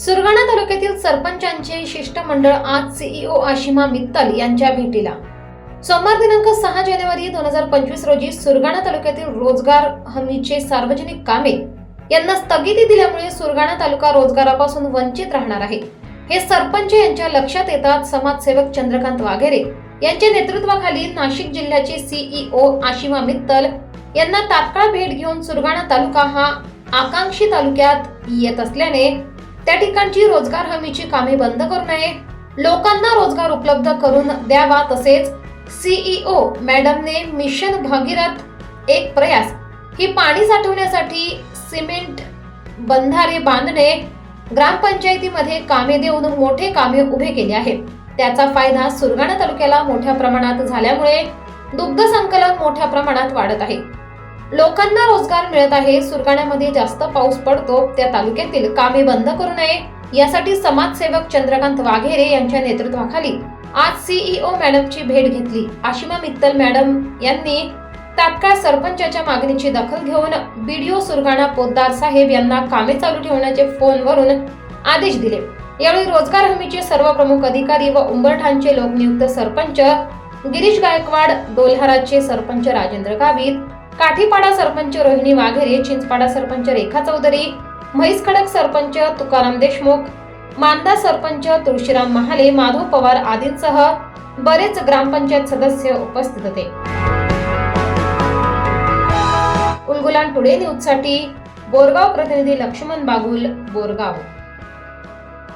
सुरगाणा तालुक्यातील सरपंचांचे शिष्टमंडळ आज सीईओ आशिमा मित्तल यांच्या भेटीला. सोमवार दिनांक सहा जानेवारी दोन हजार पंचवीस रोजी सुरगाणा तालुक्यातील रोजगार हमीचे सार्वजनिक कामे यांना स्थगिती दिल्यामुळे सुरगाणा तालुका रोजगारापासून वंचित राहणार आहे. हे सरपंच यांच्या लक्षात येतात समाजसेवक चंद्रकांत वाघेरे यांच्या नेतृत्वाखाली नाशिक जिल्ह्याचे सीईओ आशिमा मित्तल यांना तात्काळ भेट घेऊन सुरगाणा तालुका हा आकांक्षी तालुक्यात येत असल्याने त्या ठिकाणची रोजगार हमीची कामे बंद करू नये. लोकांना रोजगार उपलब्ध करून द्यावा तसेच सीईओ मॅडमने मिशन भागीरथ एक प्रयास. ही पाणी साठवण्यासाठी सिमेंट बंधारे बांधणे ग्रामपंचायतीमध्ये कामे देऊन मोठे कामे उभे केले आहेत. त्याचा फायदा सुरगाणा तालुक्याला मोठ्या प्रमाणात झाल्यामुळे दुग्ध संकलन मोठ्या प्रमाणात वाढत आहे. लोकांना रोजगार मिळत आहे सुरगाण्यामध्ये जास्त पाऊस पडतो त्या तालुक्यातील कामे बंद करू नये यासाठी समाजसेवक चंद्रकांत वाघेरे यांच्या नेतृत्वाखाली आज सीईओ मॅडमची भेट घेतली. आशिमा मित्तल मॅडम यांनी तात्काळ सरपंचाच्या मागणीची दखल घेऊन बीडीओ सुरगाणा पोद्दार साहेब यांना कामे चालू ठेवण्याचे फोनवरून आदेश दिले. यावेळी रोजगार हमीचे सर्व प्रमुख अधिकारी व उंबरठाणचे लोकनियुक्त सरपंच गिरीश गायकवाड डोलहाराचे सरपंच राजेंद्र गावित काठीपाडा सरपंच रोहिणी वाघेरे चिंचपाडा सरपंच रेखा चौधरी म्हैस खडक सरपंच तुकाराम देशमुख मांदा सरपंच तुळशीराम महाले माधव पवार आदींसह बरेच ग्रामपंचायत सदस्य उपस्थित होते. उलगुलान टुडे न्यूजसाठी बोरगाव प्रतिनिधी लक्ष्मण बागुल बोरगाव.